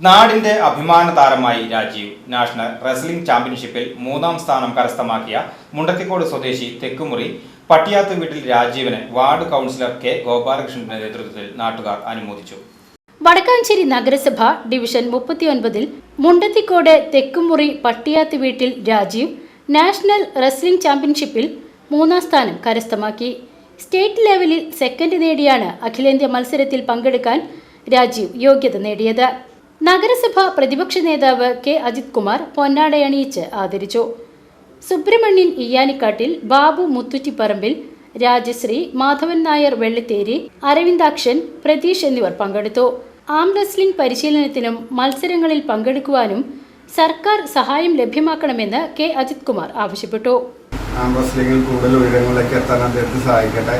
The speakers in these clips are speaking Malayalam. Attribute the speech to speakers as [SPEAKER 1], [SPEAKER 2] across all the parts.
[SPEAKER 1] നാടിന്റെ അഭിമാന താരമായി രാജീവ് നാഷണൽ റെസ്ലിംഗ് ചാമ്പ്യൻഷിപ്പിൽ മൂന്നാം സ്ഥാനം കരസ്ഥമാക്കിയ മുണ്ടത്തിക്കോട് സ്വദേശി തെക്കുമുറി പട്ടിയാത്ത് വീട്ടിൽ രാജീവിനെ വാർഡ് കൗൺസിലർ കെ ഗോപാലകൃഷ്ണന്റെ നേതൃത്വത്തിൽ നാട്ടുകാർ അനുമോദിച്ചു.
[SPEAKER 2] വടക്കാഞ്ചേരി നഗരസഭ ഡിവിഷൻ മുപ്പത്തിയൊൻപതിൽ മുണ്ടത്തിക്കോട് തെക്കുമുറി പട്ടിയാത്ത് വീട്ടിൽ രാജീവ് നാഷണൽ റെസ്ലിംഗ് ചാമ്പ്യൻഷിപ്പിൽ മൂന്നാം സ്ഥാനം കരസ്ഥമാക്കി. സ്റ്റേറ്റ് ലെവലിൽ സെക്കൻഡ് നേടിയാണ് അഖിലേന്ത്യാ മത്സരത്തിൽ പങ്കെടുക്കാൻ രാജീവ് യോഗ്യത നേടിയത്. നഗരസഭ പ്രതിപക്ഷ നേതാവ് കെ. അജിത് കുമാർ പൊന്നാടയണിയിച്ച് ആദരിച്ചു. സുബ്രഹ്മണ്യൻ ഇയ്യാനിക്കാട്ടിൽ ബാബു മുത്തുറ്റിപ്പറമ്പിൽ രാജശ്രീ മാധവൻ നായർ വെള്ളിത്തേരി അരവിന്ദാക്ഷൻ പ്രതീഷ് എന്നിവർ പങ്കെടുത്തു. ആം റെസ്ലിംഗ് പരിശീലനത്തിനും മത്സരങ്ങളിൽ പങ്കെടുക്കുവാനും സർക്കാർ സഹായം ലഭ്യമാക്കണമെന്ന് കെ. അജിത് കുമാർ ആവശ്യപ്പെട്ടു.
[SPEAKER 3] ആം റെസ്ലിംഗിൽ കൂടുതൽ ഉയരങ്ങളിലേക്ക് എത്താൻ അദ്ദേഹത്തെ സഹായിക്കട്ടെ.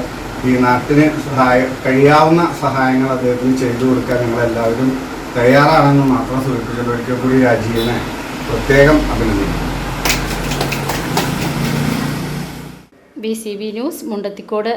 [SPEAKER 3] ഈ നാട്ടിന് സഹായ കഴിയാവുന്ന സഹായങ്ങൾ അദ്ദേഹത്തിന് ചെയ്തു കൊടുക്കാൻ ഞങ്ങളെല്ലാവരും തയ്യാറാണെന്ന് മാത്രം സൂചിപ്പിച്ചുകൊണ്ട് ഒരിക്കൽ കൂടി രാജീവിനെ പ്രത്യേകം അഭിനന്ദിക്കുന്നു.
[SPEAKER 2] B C B news Mundathikode.